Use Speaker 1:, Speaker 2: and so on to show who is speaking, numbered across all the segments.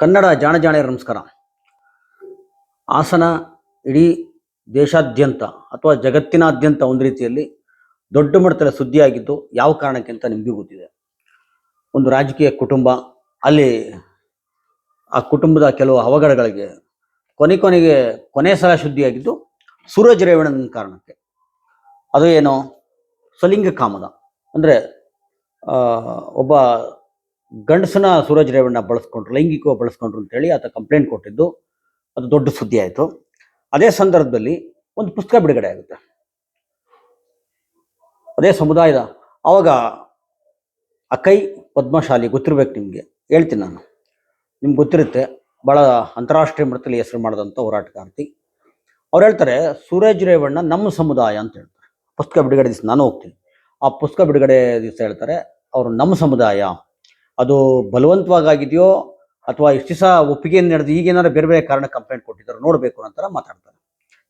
Speaker 1: ಕನ್ನಡ ಜಾಣ ಜಾಣೆಯರ ನಮಸ್ಕಾರ. ಹಾಸನ ಇಡೀ ದೇಶಾದ್ಯಂತ ಅಥವಾ ಜಗತ್ತಿನಾದ್ಯಂತ ಒಂದು ರೀತಿಯಲ್ಲಿ ದೊಡ್ಡ ಮಟ್ಟದ ಸುದ್ದಿಯಾಗಿದ್ದು ಯಾವ ಕಾರಣಕ್ಕೆ ಅಂತ ನಿಮಗೆ ಗೊತ್ತಿದೆ. ಒಂದು ರಾಜಕೀಯ ಕುಟುಂಬ, ಅಲ್ಲಿ ಆ ಕುಟುಂಬದ ಕೆಲವು ಅವಘಡಗಳಿಗೆ ಕೊನೆ ಕೊನೆಗೆ ಕೊನೆ ಸಲ ಸುದ್ದಿಯಾಗಿದ್ದು ಸೂರಜ್ ರೇವಣ್ಣನ ಕಾರಣಕ್ಕೆ. ಅದು ಏನು ಸಲಿಂಗ ಕಾಮದ. ಅಂದರೆ ಒಬ್ಬ ಗಂಡಸನ ಸೂರಜ್ ರೇವಣ್ಣ ಬಳಸ್ಕೊಂಡ್ರು, ಲೈಂಗಿಕವಾಗಿ ಬಳಸ್ಕೊಂಡ್ರು ಅಂತೇಳಿ ಆತ ಕಂಪ್ಲೇಂಟ್ ಕೊಟ್ಟಿದ್ದು. ಅದು ದೊಡ್ಡ ಸುದ್ದಿ ಆಯಿತು. ಅದೇ ಸಂದರ್ಭದಲ್ಲಿ ಒಂದು ಪುಸ್ತಕ ಬಿಡುಗಡೆ ಆಗುತ್ತೆ. ಅದೇ ಸಮುದಾಯದ ಆವಾಗ ಅಕೈ ಪದ್ಮಶಾಲಿ ಗೊತ್ತಿರ್ಬೇಕು ನಿಮಗೆ. ಹೇಳ್ತೀನಿ ನಾನು. ನಿಮ್ಗೆ ಗೊತ್ತಿರುತ್ತೆ ಭಾಳ ಅಂತಾರಾಷ್ಟ್ರೀಯ ಮಟ್ಟದಲ್ಲಿ ಹೆಸರು ಮಾಡಿದಂಥ ಹೋರಾಟಗಾರ್ತಿ ಅವ್ರು ಹೇಳ್ತಾರೆ, ಸೂರಜ್ ರೇವಣ್ಣ ನಮ್ಮ ಸಮುದಾಯ ಅಂತ ಹೇಳ್ತಾರೆ. ಪುಸ್ತಕ ಬಿಡುಗಡೆ ದಿವಸ ನಾನು ಹೋಗ್ತೀನಿ. ಆ ಪುಸ್ತಕ ಬಿಡುಗಡೆ ದಿವಸ ಹೇಳ್ತಾರೆ, ಅವರು ನಮ್ಮ ಸಮುದಾಯ ಅದು ಬಲವಂತವಾಗಿದೆಯೋ ಅಥವಾ ಎಷ್ಟು ದಿವಸ ಒಪ್ಪಿಗೆ ನಡೆದು ಈಗೇನಾದ್ರು ಬೇರೆ ಬೇರೆ ಕಾರಣ ಕಂಪ್ಲೇಂಟ್ ಕೊಟ್ಟಿದ್ದಾರೆ ನೋಡಬೇಕು ಅಂತ ಮಾತಾಡ್ತಾರೆ.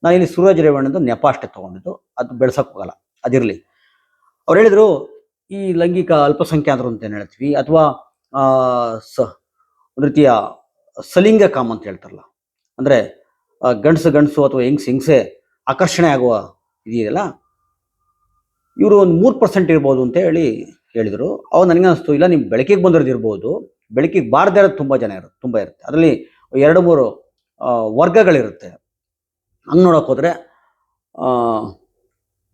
Speaker 1: ನಾನು ಇಲ್ಲಿ ಸೂರಜ್ ರೇವಣ್ಣದು ನೆಪಾಷ್ಟೆ ತೊಗೊಂಡಿದ್ದು. ಅದು ಬೆಳೆಸೋಕೆ ಹೋಗಲ್ಲ. ಅದಿರಲಿ. ಅವ್ರು ಹೇಳಿದರು, ಈ ಲೈಂಗಿಕ ಅಲ್ಪಸಂಖ್ಯಾತರು ಅಂತ ಏನು ಹೇಳ್ತೀವಿ? ಅಥವಾ ಸ, ಒಂದು ರೀತಿಯ ಸಲಿಂಗ ಕಾಮ ಅಂತ ಹೇಳ್ತಾರಲ್ಲ. ಅಂದರೆ ಗಂಡಸು ಗಂಡಸು ಅಥವಾ ಹೆಂಗ್ಸು ಹಿಂಸೆ ಆಕರ್ಷಣೆ ಆಗುವ ಇದೆಯಲ್ಲ ಇವರು ಒಂದು ಮೂರು ಪರ್ಸೆಂಟ್ ಇರ್ಬೋದು ಅಂತ ಹೇಳಿ ಹೇಳಿದರು ಅವಾಗ ನನಗೆ ಅನಿಸ್ತು, ಇಲ್ಲ ನೀವು ಬೆಳಕಿಗೆ ಬಂದಿರೋದಿರ್ಬೋದು, ಬೆಳಕಿಗೆ ಬಾರದೇ ಇರೋದು ತುಂಬ ಜನ ಇರುತ್ತೆ ತುಂಬ ಇರುತ್ತೆ. ಅದರಲ್ಲಿ ಎರಡು ಮೂರು ವರ್ಗಗಳಿರುತ್ತೆ. ಹಂಗೆ ನೋಡೋಕೆ ಹೋದರೆ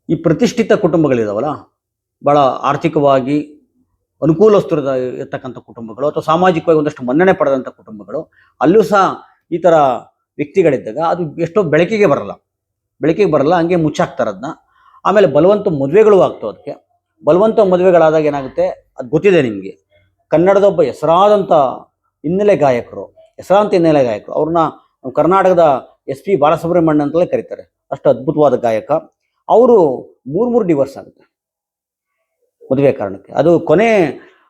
Speaker 1: ಈ ಪ್ರತಿಷ್ಠಿತ ಕುಟುಂಬಗಳಿದಾವಲ್ಲ ಭಾಳ ಆರ್ಥಿಕವಾಗಿ ಅನುಕೂಲಸ್ಥರದ, ಇರ್ತಕ್ಕಂಥ ಕುಟುಂಬಗಳು ಅಥವಾ ಸಾಮಾಜಿಕವಾಗಿ ಒಂದಷ್ಟು ಮನ್ನಣೆ ಪಡೆದಂಥ ಕುಟುಂಬಗಳು, ಅಲ್ಲೂ ಸಹ ಈ ಥರ ವ್ಯಕ್ತಿಗಳಿದ್ದಾಗ ಅದು ಎಷ್ಟೋ ಬೆಳಕಿಗೆ ಬರಲ್ಲ. ಬೆಳಕಿಗೆ ಬರಲ್ಲ, ಹಂಗೆ ಮುಚ್ಚಾಕ್ತಾರೆ ಅದನ್ನ ಆಮೇಲೆ ಬಲವಂತ ಮದುವೆಗಳು ಆಗ್ತವೆ ಅದಕ್ಕೆ ಬಲವಂತ ಮದುವೆಗಳಾದಾಗ ಏನಾಗುತ್ತೆ? ಅದು ಗೊತ್ತಿದೆ ನಿಮಗೆ. ಕನ್ನಡದ ಒಬ್ಬ ಹೆಸರಾದಂಥ ಹಿನ್ನೆಲೆ ಗಾಯಕರು, ಹೆಸರಾಂತ ಹಿನ್ನೆಲೆ ಗಾಯಕರು, ಅವ್ರನ್ನ ಕರ್ನಾಟಕದ ಎಸ್ ಪಿ ಬಾಲಸುಬ್ರಹ್ಮಣ್ಯ ಅಂತಲೇ ಕರೀತಾರೆ. ಅಷ್ಟು ಅದ್ಭುತವಾದ ಗಾಯಕ. ಅವರು ಮೂರು ಮೂರು ಡಿವರ್ಸ್ ಆಗುತ್ತೆ. ಮದುವೆ ಕಾರಣಕ್ಕೆ. ಅದು ಕೊನೆ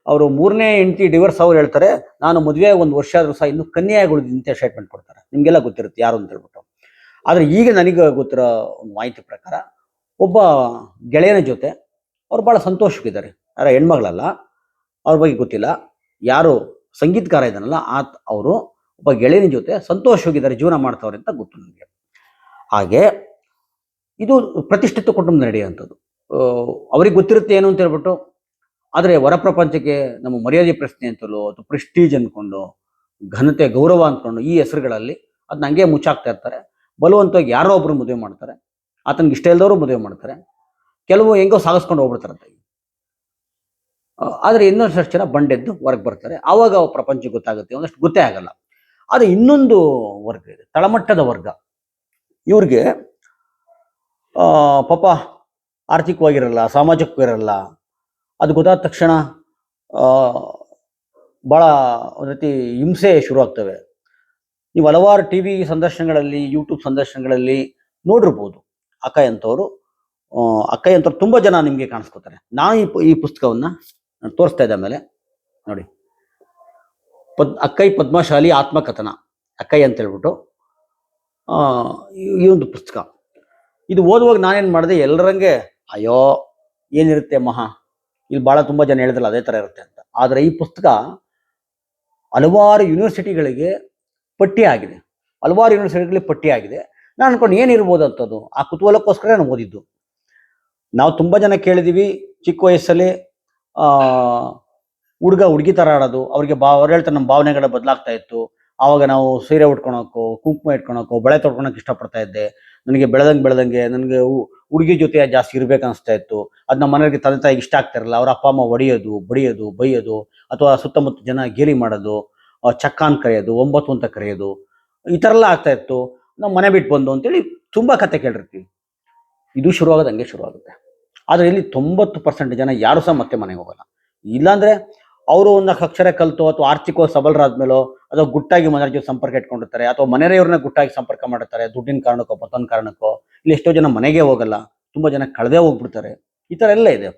Speaker 1: ಅವರು ಮೂರನೇ ಹೆಂಡತಿ ಡಿವರ್ಸ್ ಅವ್ರು ಹೇಳ್ತಾರೆ, ನಾನು ಮದುವೆ ಒಂದು ವರ್ಷ ಆದರೂ ಸಹ ಇನ್ನೂ ಕನ್ಯಾಗಿ ಅಂತ ಸ್ಟೇಟ್ಮೆಂಟ್ ಕೊಡ್ತಾರೆ. ನಿಮಗೆಲ್ಲ ಗೊತ್ತಿರುತ್ತೆ ಯಾರು ಅಂತ ಹೇಳ್ಬಿಟ್ಟು. ಆದರೆ ಈಗ ನನಗೆ ಗೊತ್ತಿರೋ ಒಂದು ಮಾಹಿತಿ ಪ್ರಕಾರ, ಒಬ್ಬ ಗೆಳೆಯನ ಜೊತೆ ಅವ್ರು ಭಾಳ ಸಂತೋಷಕ್ಕಿದ್ದಾರೆ. ಯಾರ ಹೆಣ್ಮಗಳಲ್ಲ, ಅವ್ರ ಬಗ್ಗೆ ಗೊತ್ತಿಲ್ಲ. ಯಾರು ಸಂಗೀತಕಾರ ಇದ್ದಾನಲ್ಲ, ಆತ, ಅವರು ಒಬ್ಬ ಗೆಳೆಯನ ಜೊತೆ ಸಂತೋಷವಾಗಿದ್ದಾರೆ ಜೀವನ ಮಾಡ್ತವ್ರೆ ಅಂತ ಗೊತ್ತು ನನಗೆ ಹಾಗೆ ಇದು ಪ್ರತಿಷ್ಠಿತ ಕುಟುಂಬ ನಡೆಯುವಂಥದ್ದು. ಅವ್ರಿಗೆ ಗೊತ್ತಿರುತ್ತೆ ಏನು ಅಂತ ಹೇಳ್ಬಿಟ್ಟು, ಆದರೆ ಹೊರ ಪ್ರಪಂಚಕ್ಕೆ ನಮ್ಮ ಮರ್ಯಾದೆ ಪ್ರಶ್ನೆ ಅಂತಲೋ, ಅಥವಾ ಪ್ರೆಸ್ಟೀಜ್ ಅಂದ್ಕೊಂಡು ಘನತೆ, ಗೌರವ ಅಂದ್ಕೊಂಡು ಈ ಹೆಸರುಗಳಲ್ಲಿ ಅದನ್ನ ಹಂಗೆ ಮುಚ್ಚಾಕ್ತಾ ಇರ್ತಾರೆ. ಬಲವಂತವಾಗಿ ಯಾರೋ ಒಬ್ರು ಮದುವೆ ಮಾಡ್ತಾರೆ. ಆತನಿಗೆ ಇಷ್ಟ ಇಲ್ದವರು ಮದುವೆ ಮಾಡ್ತಾರೆ. ಕೆಲವು ಹೆಂಗೋ ಸಾಗಿಸ್ಕೊಂಡು ಹೋಗ್ಬಿಡ್ತಾರಂತೆ. ಆದರೆ ಇನ್ನೊಂದಷ್ಟು ಜನ ಬಂಡೆದ್ದು ಹೊರಗೆ ಬರ್ತಾರೆ. ಆವಾಗ ಪ್ರಪಂಚ ಗೊತ್ತಾಗುತ್ತೆ, ಒಂದಷ್ಟು ಗೊತ್ತೇ ಆಗಲ್ಲ. ಆದರೆ ಇನ್ನೊಂದು ವರ್ಗ ಇದೆ, ತಳಮಟ್ಟದ ವರ್ಗ. ಇವ್ರಿಗೆ ಪಾಪ ಆರ್ಥಿಕವಾಗಿರಲ್ಲ, ಸಾಮಾಜಿಕವಾಗಿರಲ್ಲ, ಅದು ಗೊತ್ತಾದ ತಕ್ಷಣ ಭಾಳ ಒಂದು ರೀತಿ ಹಿಂಸೆ ಶುರು ಆಗ್ತವೆ. ನೀವು ಹಲವಾರು ಟಿ ವಿ ಸಂದರ್ಶನಗಳಲ್ಲಿ ಯೂಟ್ಯೂಬ್ ಸಂದರ್ಶನಗಳಲ್ಲಿ ನೋಡಿರ್ಬೋದು. ಅಕ್ಕ ಅಂತವರು ಅಕ್ಕೈ ಅಂತ ತುಂಬ ಜನ ನಿಮಗೆ ಕಾಣಿಸ್ಕೋತಾರೆ. ನಾನು ಈ ಈ ಪುಸ್ತಕವನ್ನು ತೋರಿಸ್ತಾ ಇದ್ದೆ ಆಮೇಲೆ ನೋಡಿ. ಪದ್ ಅಕ್ಕೈ ಪದ್ಮಶಾಲಿ ಆತ್ಮಕಥನ ಅಕ್ಕೈ ಅಂತ ಹೇಳ್ಬಿಟ್ಟು ಈ ಒಂದು ಪುಸ್ತಕ. ಇದು ಓದುವಾಗ ನಾನೇನು ಮಾಡಿದೆ ಎಲ್ಲರಂಗೆ ಅಯ್ಯೋ, ಏನಿರುತ್ತೆ ಮಹಾ, ಇಲ್ಲಿ ಭಾಳ ತುಂಬ ಜನ ಹೇಳಿದ್ರಲ್ಲ, ಅದೇ ಥರ ಇರುತ್ತೆ ಅಂತ. ಆದರೆ ಈ ಪುಸ್ತಕ ಹಲವಾರು ಯೂನಿವರ್ಸಿಟಿಗಳಿಗೆ ಪಟ್ಟಿ ಆಗಿದೆ. ಹಲವಾರು ಯೂನಿವರ್ಸಿಟಿಗಳಿಗೆ ಪಟ್ಟಿ ಆಗಿದೆ. ನಾನು ಅನ್ಕೊಂಡು ಏನಿರ್ಬೋದು ಅಂತದ್ದು? ಆ ಕುತೂಹಲಕ್ಕೋಸ್ಕರ ನಾನು ಓದಿದ್ದು. ನಾವು ತುಂಬ ಜನ ಕೇಳಿದ್ದೀವಿ ಚಿಕ್ಕ ವಯಸ್ಸಲ್ಲಿ ಹುಡುಗ, ಹುಡುಗಿ ಥರ ಆಡೋದು, ಅವ್ರಿಗೆ ಬಾ, ಅವ್ರು ಹೇಳ್ತಾರೆ ನಮ್ಮ ಭಾವನೆಗಳ ಬದಲಾಗ್ತಾ ಇತ್ತು. ಆವಾಗ ನಾವು ಸೀರೆ ಉಟ್ಕೊಳಕ್ಕೋ ಕುಂಕುಮ ಇಟ್ಕೊಳಕ್ಕೋ ಬಳೆ ತೊಡ್ಕೊಳಕ್ಕೆ ಇಷ್ಟಪಡ್ತಾ ಇದ್ದೆ. ನನಗೆ ಬೆಳೆದಂಗೆ ಬೆಳೆದಂಗೆ, ನನಗೆ ಹುಡುಗಿ ಜೊತೆ ಜಾಸ್ತಿ ಇರಬೇಕು ಅನಿಸ್ತಾ ಇತ್ತು. ಅದು ನಮ್ಮ ಮನೆಯವರಿಗೆ ತಂದೆ ತಾಯಿಗೆ ಇಷ್ಟ ಆಗ್ತಿರಲ್ಲ ಅವ್ರ ಅಪ್ಪ, ಅಮ್ಮ ಹೊಡಿಯೋದು, ಬಡಿಯೋದು, ಬೈಯೋದು, ಅಥವಾ ಸುತ್ತಮುತ್ತ ಜನ ಗೇಲಿ ಮಾಡೋದು ಚಕ್ಕ ಅಂತ ಕರೆಯೋದು, ಒಂಬತ್ತು ಅಂತ ಕರೆಯೋದು, ಈ ಥರ ಎಲ್ಲ ಆಗ್ತಾ ಇತ್ತು. ನಾವು ಮನೆ ಬಿಟ್ಟು ಬಂದು ಅಂತೇಳಿ ತುಂಬ ಕತೆ ಕೇಳಿರ್ತೀವಿ. ಇದು ಶುರುವಾಗೋದು ಹಂಗೆ ಶುರುವಾಗುತ್ತೆ. ಆದರೆ ಇಲ್ಲಿ ತೊಂಬತ್ತು ಪರ್ಸೆಂಟ್ ಜನ ಯಾರು ಸಹ ಮತ್ತೆ ಮನೆಗೆ ಹೋಗಲ್ಲ. ಇಲ್ಲಾಂದರೆ ಅವರು ಒಂದು ಅಕ್ಷರ ಕಲಿತು ಅಥವಾ ಆರ್ಥಿಕವಾಗಿ ಸಬಲರಾದ್ಮೇಲೋ ಅಥವಾ ಗುಟ್ಟಾಗಿ ಮನೆಯ ಜೊತೆ ಸಂಪರ್ಕ ಇಟ್ಕೊಂಡಿರ್ತಾರೆ ಅಥವಾ ಮನೆಯವರನ್ನ ಗುಟ್ಟಾಗಿ ಸಂಪರ್ಕ ಮಾಡಿರ್ತಾರೆ ದುಡ್ಡಿನ ಕಾರಣಕ್ಕೋ ಮತ್ತೊಂದು ಕಾರಣಕ್ಕೋ, ಇಲ್ಲಿ ಎಷ್ಟೋ ಜನ ಮನೆಗೆ ಹೋಗಲ್ಲ, ತುಂಬ ಜನ ಕಳೆದೇ ಹೋಗ್ಬಿಡ್ತಾರೆ. ಈ ಥರ ಎಲ್ಲ ಇದೆ.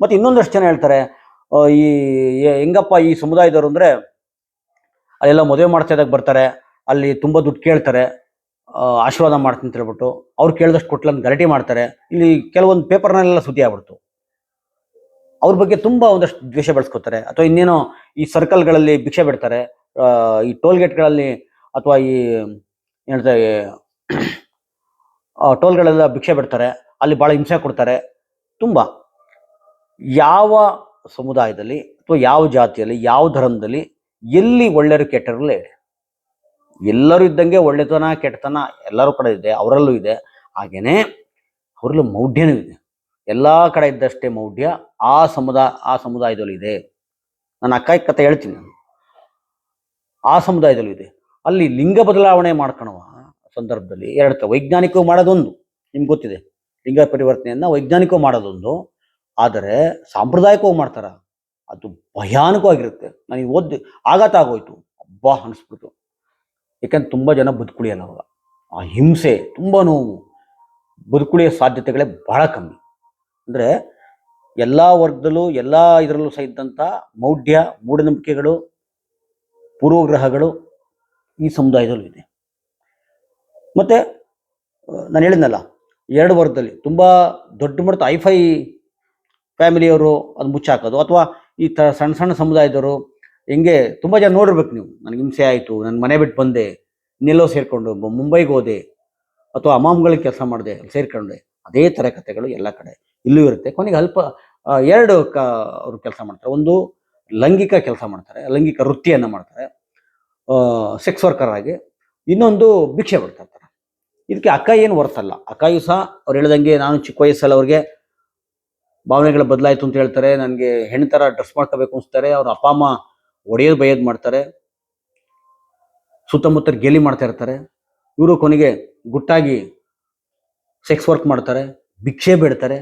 Speaker 1: ಮತ್ತು ಇನ್ನೊಂದಷ್ಟು ಜನ ಹೇಳ್ತಾರೆ ಈ ಹೆಂಗಪ್ಪ ಈ ಸಮುದಾಯದವರು ಅಂದರೆ, ಅಲ್ಲೆಲ್ಲ ಮದುವೆ ಮಾಡ್ತಾ ಇದ್ದಾಗ ಬರ್ತಾರೆ, ಅಲ್ಲಿ ತುಂಬ ದುಡ್ಡು ಕೇಳ್ತಾರೆ ಆಶೀರ್ವಾದ ಮಾಡ್ತೀನಿ ಅಂತ ಹೇಳ್ಬಿಟ್ಟು ಅವ್ರು ಕೇಳಿದಷ್ಟು ಕೊಟ್ಲಂತ ಗಲಾಟೆ ಮಾಡ್ತಾರೆ. ಇಲ್ಲಿ ಕೆಲವೊಂದು ಪೇಪರ್ನಲ್ಲೆಲ್ಲ ಸುದ್ದಿ ಆಗ್ಬಿಡ್ತು. ಅವ್ರ ಬಗ್ಗೆ ತುಂಬ ಒಂದಷ್ಟು ದ್ವೇಷ ಬೆಳೆಸ್ಕೊತಾರೆ. ಅಥವಾ ಇನ್ನೇನೋ ಈ ಸರ್ಕಲ್ಗಳಲ್ಲಿ ಭಿಕ್ಷೆ ಬಿಡ್ತಾರೆ. ಈ ಟೋಲ್ ಗೇಟ್ಗಳಲ್ಲಿ ಅಥವಾ ಈ ಹೇಳ್ತಾರೆ ಟೋಲ್ಗಳೆಲ್ಲ ಭಿಕ್ಷೆ ಬಿಡ್ತಾರೆ. ಅಲ್ಲಿ ಭಾಳ ಹಿಂಸೆ ಕೊಡ್ತಾರೆ. ತುಂಬ. ಯಾವ ಸಮುದಾಯದಲ್ಲಿ ಅಥವಾ ಯಾವ ಜಾತಿಯಲ್ಲಿ, ಯಾವ ಧರ್ಮದಲ್ಲಿ ಎಲ್ಲಿ ಒಳ್ಳೆಯರು ಕೆಟ್ಟರಲ್ಲೇ ಎಲ್ಲರೂ ಇದ್ದಂಗೆ ಒಳ್ಳೆತನ, ಕೆಟ್ಟತನ ಎಲ್ಲರೂ ಕಡೆ ಇದೆ, ಅವರಲ್ಲೂ ಇದೆ. ಹಾಗೇನೆ ಅವರಲ್ಲೂ ಮೌಢ್ಯನೂ ಇದೆ. ಎಲ್ಲ ಕಡೆ ಇದ್ದಷ್ಟೇ ಮೌಢ್ಯ ಆ ಸಮುದಾಯ ಆ ಸಮುದಾಯದಲ್ಲೂ ಇದೆ. ನನ್ನ ಅಕ್ಕ ಕಥೆ ಹೇಳ್ತೀನಿ ನಾನು. ಆ ಸಮುದಾಯದಲ್ಲೂ ಇದೆ. ಅಲ್ಲಿ ಲಿಂಗ ಬದಲಾವಣೆ ಮಾಡ್ಕೊಳ್ಳುವ ಸಂದರ್ಭದಲ್ಲಿ ಎರಡು ವೈಜ್ಞಾನಿಕವಾಗಿ ಮಾಡೋದೊಂದು, ನಿಮ್ಗೆ ಗೊತ್ತಿದೆ. ಲಿಂಗ ಪರಿವರ್ತನೆಯನ್ನ ವೈಜ್ಞಾನಿಕವೂ ಮಾಡೋದೊಂದು. ಆದರೆ ಸಾಂಪ್ರದಾಯಿಕವಾಗಿ ಮಾಡ್ತಾರ. ಅದು ಭಯಾನಕವಾಗಿರುತ್ತೆ. ನನಗೆ ಓದಿ ಆಘಾತ ಆಗೋಯ್ತು. ಅಬ್ಬಾ, ಅನಿಸ್ಬಿಡ್ತು. ಯಾಕಂದ್ರೆ ತುಂಬ ಜನ ಬದುಕುಳಿಯಲ್ಲ ಅವಾಗ. ಆ ಹಿಂಸೆ, ತುಂಬ ನೋವು ಬದುಕುಳಿಯೋ ಸಾಧ್ಯತೆಗಳೇ ಬಹಳ ಕಮ್ಮಿ. ಅಂದರೆ ಎಲ್ಲ ವರ್ಗದಲ್ಲೂ, ಎಲ್ಲ ಇದರಲ್ಲೂ ಸಹ ಇದ್ದಂಥ ಮೌಢ್ಯ, ಮೂಢನಂಬಿಕೆಗಳು, ಪೂರ್ವಗ್ರಹಗಳು ಈ ಸಮುದಾಯದಲ್ಲೂ ಇದೆ. ಮತ್ತು ನಾನು ಹೇಳಿದ್ನಲ್ಲ, ಎರಡು ವರ್ಗದಲ್ಲಿ ತುಂಬ ದೊಡ್ಡ ಮಟ್ಟದ ಐಫೈ ಫ್ಯಾಮಿಲಿಯವರು ಅದು ಮುಚ್ಚಾಕೋದು, ಅಥವಾ ಈ ತ ಸಣ್ಣ ಸಣ್ಣ ಸಮುದಾಯದವರು ಹೆಂಗೆ ತುಂಬ ಜನ ನೋಡಿರ್ಬೇಕು ನೀವು. ನನಗೆ ಹಿಂಸೆ ಆಯಿತು ನನ್ನ ಮನೆ ಬಿಟ್ಟು ಬಂದೆ ನೆಲ್ಲೋ ಸೇರಿಕೊಂಡು ಮುಂಬೈಗೆ ಹೋದೆ, ಅಥವಾ ಅಮಾಮ್ಗಳಿಗೆ ಕೆಲಸ ಮಾಡಿದೆ ಸೇರ್ಕೊಂಡೆ. ಅದೇ ಥರ ಕಥೆಗಳು ಎಲ್ಲ ಕಡೆ ಇಲ್ಲೂ ಇರುತ್ತೆ. ಕೊನೆಗೆ ಅಲ್ಪ ಎರಡು ಕ, ಅವರು ಕೆಲಸ ಮಾಡ್ತಾರೆ. ಒಂದು ಲೈಂಗಿಕ ಕೆಲಸ ಮಾಡ್ತಾರೆ, ಲೈಂಗಿಕ ವೃತ್ತಿಯನ್ನು ಮಾಡ್ತಾರೆ ಸೆಕ್ಸ್ ವರ್ಕರ್ ಆಗಿ. ಇನ್ನೊಂದು ಭಿಕ್ಷೆ ಇರ್ತಾರೆ. ಇದಕ್ಕೆ ಅಕ್ಕ ಏನು ಹೊರ್ತಲ್ಲ. ಅಕ್ಕಾಯು ಸಹ ಅವ್ರು ಹೇಳ್ದಂಗೆ, ನಾನು ಚಿಕ್ಕ ವಯಸ್ಸಲ್ಲಿ ಅವ್ರಿಗೆ ಭಾವನೆಗಳು ಬದಲಾಯಿತು ಅಂತ ಹೇಳ್ತಾರೆ. ನನಗೆ ಹೆಣ್ಣು ಥರ ಡ್ರೆಸ್ ಮಾಡ್ಕೋಬೇಕು ಅನಿಸ್ತಾರೆ. ಅವ್ರ ಅಪ್ಪ, ಅಮ್ಮ ಒಡೆಯೋದು ಬೈಯೋದು ಮಾಡ್ತಾರೆ. ಸುತ್ತಮುತ್ತ ಗೇಲಿ ಮಾಡ್ತಾ ಇರ್ತಾರೆ. ಇವರು ಕೊನೆಗೆ ಗುಟ್ಟಾಗಿ ಸೆಕ್ಸ್ ವರ್ಕ್ ಮಾಡ್ತಾರೆ. ಭಿಕ್ಷೆ ಬೇಡ್ತಾರೆ.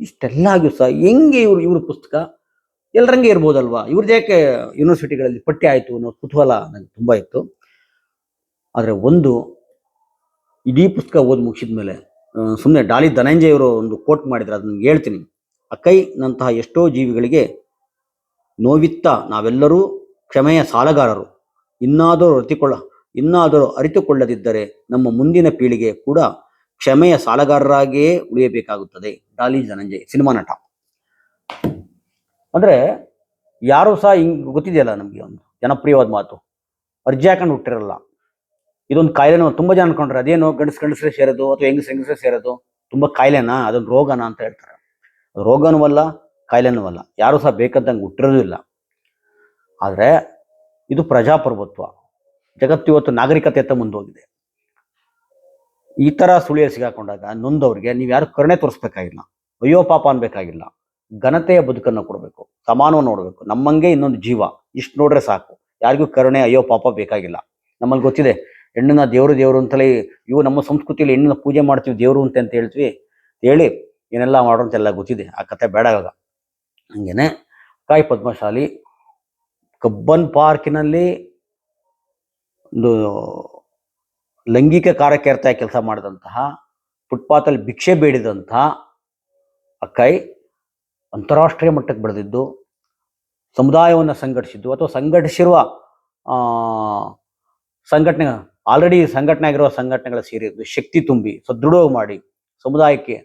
Speaker 1: ಇಷ್ಟೆಲ್ಲ ಆಗಿಯೂ ಸಹ ಹೆಂಗೆ ಇವ್ರು, ಇವ್ರ ಪುಸ್ತಕ? ಎಲ್ಲರಂಗೆ ಇರ್ಬೋದಲ್ವಾ? ಇವ್ರದ್ದು ಯಾಕೆ ಯೂನಿವರ್ಸಿಟಿಗಳಲ್ಲಿ ಪಟ್ಟಿ ಆಯಿತು ಅನ್ನೋ ಕುತೂಹಲ ನನಗೆ ತುಂಬ ಇತ್ತು. ಆದರೆ ಒಂದು, ಇಡೀ ಪುಸ್ತಕ ಓದಿ ಮುಗಿಸಿದ ಮೇಲೆ ಸುಮ್ಮನೆ ಡಾಲಿ ಧನಂಜಯ ಇವರು ಒಂದು ಕೋಟ್ ಮಾಡಿದ್ರು ಅದನ್ನ ಹೇಳ್ತೀನಿ. ಅಕ್ಕೈನಂತಹ ಎಷ್ಟೋ ಜೀವಿಗಳಿಗೆ ನೋವಿತ್ತ ನಾವೆಲ್ಲರೂ ಕ್ಷಮೆಯ ಸಾಲಗಾರರು. ಇನ್ನಾದರೂ ಅರಿತುಕೊಳ್ಳ, ಇನ್ನಾದರೂ ಅರಿತುಕೊಳ್ಳದಿದ್ದರೆ ನಮ್ಮ ಮುಂದಿನ ಪೀಳಿಗೆ ಕೂಡ ಕ್ಷಮೆಯ ಸಾಲಗಾರರಾಗಿಯೇ ಉಳಿಯಬೇಕಾಗುತ್ತದೆ. ಡಾಲಿ ಧನಂಜಯ್, ಸಿನಿಮಾ ನಟ. ಅಂದ್ರೆ ಯಾರು ಸಹ ಹಿಂಗ್ ಗೊತ್ತಿದೆಯಲ್ಲ ನಮಗೆ ಒಂದು ಜನಪ್ರಿಯವಾದ ಮಾತು. ಅರ್ಜಿ ಹಾಕೊಂಡು ಹುಟ್ಟಿರಲ್ಲ. ಇದೊಂದು ಕಾಯಿಲೆನೋ, ತುಂಬಾ ಜನ ಅನ್ಕೊಂಡ್ರೆ ಅದೇನೋ ಗಂಡಸ್ ಗಂಡಸ್ರೆ ಸೇರೋದು ಅಥವಾ ಹೆಂಗಸ್ ಹೆಂಗಸ್ರೆ ಸೇರೋದು, ತುಂಬಾ ಕಾಯಿಲೆನಾ, ಅದೊಂದು ರೋಗನಾ ಅಂತ ಹೇಳ್ತಾರೆ. ರೋಗನೂ ಅಲ್ಲ ಕಾಯಿಲೆನೂ ಅಲ್ಲ. ಯಾರು ಸಹ ಬೇಕಂತಂಗೆ ಹುಟ್ಟಿರೋದು ಇಲ್ಲ. ಆದರೆ ಇದು ಪ್ರಜಾಪ್ರಭುತ್ವ. ಜಗತ್ತು ಇವತ್ತು ಅಂತ ಮುಂದೋಗಿದೆ. ಈ ಥರ ಸುಳಿಯಲ್ಲಿ ಸಿಗಾಕೊಂಡಾಗ ನೊಂದವ್ರಿಗೆ ನೀವು ಯಾರು ಕರುಣೆ ತೋರಿಸ್ಬೇಕಾಗಿಲ್ಲ. ಅಯ್ಯೋ ಪಾಪ ಅನ್ಬೇಕಾಗಿಲ್ಲ. ಘನತೆಯ ಬದುಕನ್ನು ಕೊಡಬೇಕು. ಸಮಾನವನ್ನು ನೋಡಬೇಕು. ನಮ್ಮಂಗೆ ಇನ್ನೊಂದು ಜೀವ. ಇಷ್ಟು ನೋಡ್ರೆ ಸಾಕು. ಯಾರಿಗೂ ಕರುಣೆ, ಅಯ್ಯೋ ಪಾಪ ಬೇಕಾಗಿಲ್ಲ. ನಮ್ಮಲ್ಲಿ ಗೊತ್ತಿದೆ ಹೆಣ್ಣನ್ನ ದೇವರು ದೇವರು ಅಂತಲೇ ಇವು ನಮ್ಮ ಸಂಸ್ಕೃತಿಯಲ್ಲಿ ಹೆಣ್ಣನ್ನ ಪೂಜೆ ಮಾಡ್ತೀವಿ ದೇವರು ಅಂತ ಅಂತ ಹೇಳ್ತೀವಿ. ಹೇಳಿ, ಏನೆಲ್ಲ ಮಾಡೋ ಅಂತೆಲ್ಲ ಗೊತ್ತಿದೆ. ಆ ಕತೆ ಬೇಡ ಹಂಗೇನೆ ಕಾಯಿ ಪದ್ಮಶಾಲಿ ಕಬ್ಬನ್ ಪಾರ್ಕಿನಲ್ಲಿ ಒಂದು ಲೈಂಗಿಕ ಕಾರ್ಯಕರ್ತ ಕೆಲಸ ಮಾಡಿದಂತಹ, ಫುಟ್ಪಾತಲ್ಲಿ ಭಿಕ್ಷೆ ಬೇಡಿದಂತಹ ಅಕ್ಕೈ ಅಂತಾರಾಷ್ಟ್ರೀಯ ಮಟ್ಟಕ್ಕೆ ಬೆಳೆದಿದ್ದು, ಸಮುದಾಯವನ್ನು ಸಂಘಟಿಸಿದ್ದು ಅಥವಾ ಸಂಘಟಿಸಿರುವ ಸಂಘಟನೆ ಆಲ್ರೆಡಿ ಸಂಘಟನೆ ಆಗಿರುವ ಸಂಘಟನೆಗಳ ಸೇರಿದ್ದು ಶಕ್ತಿ ತುಂಬಿ ಸದೃಢವಾಗಿ ಮಾಡಿ ಸಮುದಾಯಕ್ಕೆ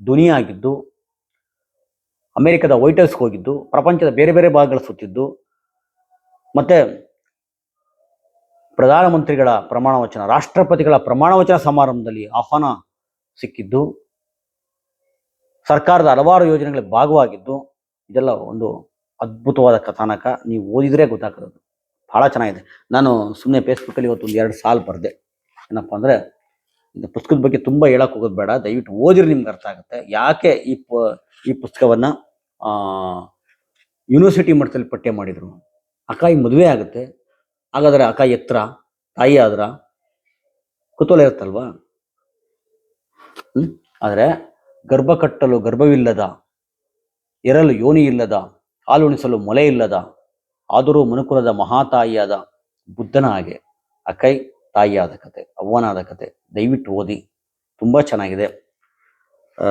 Speaker 1: ಧ್ವನಿಯಾಗಿದ್ದು ಅಮೆರಿಕದ ವೈಟ್ ಹೌಸ್ಗೆ ಹೋಗಿದ್ದು, ಪ್ರಪಂಚದ ಬೇರೆ ಬೇರೆ ಭಾಗಗಳ ಸುತ್ತಿದ್ದು, ಮತ್ತೆ ಪ್ರಧಾನಮಂತ್ರಿಗಳ ಪ್ರಮಾಣ ವಚನ, ರಾಷ್ಟ್ರಪತಿಗಳ ಪ್ರಮಾಣ ವಚನ ಸಮಾರಂಭದಲ್ಲಿ ಆಹ್ವಾನ ಸಿಕ್ಕಿದ್ದು, ಸರ್ಕಾರದ ಹಲವಾರು ಯೋಜನೆಗಳ ಭಾಗವಾಗಿದ್ದು, ಇದೆಲ್ಲ ಒಂದು ಅದ್ಭುತವಾದ ಕಥಾನಕ. ನೀವು ಓದಿದ್ರೆ ಗೊತ್ತಾಗ್ತದೆ. ಬಹಳ ಚೆನ್ನಾಗಿದೆ. ನಾನು ಸುಮ್ಮನೆ ಫೇಸ್ಬುಕ್ಕಲ್ಲಿ ಇವತ್ತು ಒಂದು ಎರಡು ಸಾಲು ಬರೆದೆ. ಏನಪ್ಪ ಅಂದರೆ ಪುಸ್ತಕದ ಬಗ್ಗೆ ತುಂಬ ಹೇಳಕ್ಕೆ ಹೋಗೋದು ಬೇಡ. ದಯವಿಟ್ಟು ಓದಿರಿ, ನಿಮ್ಗೆ ಅರ್ಥ ಆಗುತ್ತೆ. ಯಾಕೆ ಈ ಪ, ಈ ಪುಸ್ತಕವನ್ನು ಯೂನಿವರ್ಸಿಟಿ ಮಟ್ಟದಲ್ಲಿ ಪಠ್ಯ ಮಾಡಿದರು? ಅಕಾಯಿ ಮದುವೆ ಆಗುತ್ತೆ. ಹಾಗಾದ್ರೆ ಅಕಾಯಿ ಎತ್ತರ? ತಾಯಿ ಆದ್ರ? ಕುತೂಹಲ ಇರುತ್ತಲ್ವಾ? ಆದರೆ ಗರ್ಭ ಕಟ್ಟಲು ಗರ್ಭವಿಲ್ಲದ, ಎರಲು ಯೋನಿ ಇಲ್ಲದ ಹಾಲುಣಿಸಲು ಮೊಲೆ ಇಲ್ಲದ, ಆದರೂ ಮನುಕುಲದ ಮಹಾತಾಯಿಯಾದ ಬುದ್ಧನ ಹಾಗೆ. ಅಕೈ ತಾಯಿಯಾದ ಕತೆ ಅವ್ವನಾದ ಕತೆ ದಯವಿಟ್ಟು ಓದಿ. ತುಂಬ ಚೆನ್ನಾಗಿದೆ. ಆ,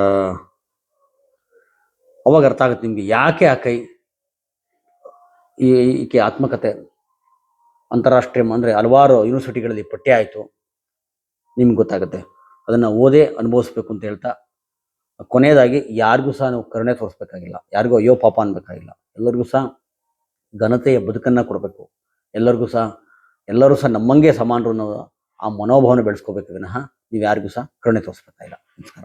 Speaker 1: ಅವಾಗ ಅರ್ಥ ಆಗುತ್ತೆ ನಿಮಗೆ ಯಾಕೆ ಅಕೈ ಈ ಈಕೆ ಆತ್ಮಕತೆ ಅಂತಾರಾಷ್ಟ್ರೀಯ ಅಂದರೆ ಹಲವಾರು ಯೂನಿವರ್ಸಿಟಿಗಳಲ್ಲಿ ಪಠ್ಯ ಆಯಿತು. ನಿಮ್ಗೆ ಗೊತ್ತಾಗುತ್ತೆ. ಅದನ್ನು ಓದೇ ಅನುಭವಿಸ್ಬೇಕು ಅಂತ ಹೇಳ್ತಾ ಕೊನೆಯದಾಗಿ ಯಾರಿಗೂ ಸಹ ನಾವು ಕರುಣೆ ತೋರಿಸ್ಬೇಕಾಗಿಲ್ಲ. ಯಾರಿಗೂ ಅಯ್ಯೋ ಪಾಪ ಅನ್ಬೇಕಾಗಿಲ್ಲ. ಎಲ್ಲರಿಗೂ ಸಹ ಘನತೆಯ ಬದುಕನ್ನು ಕೊಡಬೇಕು. ಎಲ್ಲರಿಗೂ ಸಹ ಎಲ್ಲರೂ ಸಹ ನಮ್ಮಂಗೆ ಸಮಾನರು ಅನ್ನೋ ಆ ಮನೋಭಾವನೆ ಬೆಳೆಸ್ಕೋಬೇಕು ವಿನಃ ನೀವು ಯಾರಿಗೂ ಸಹ ಕರುಣೆ ತೋರಿಸ್ಬೇಕಾಗಿಲ್ಲ ನಮಸ್ಕಾರ.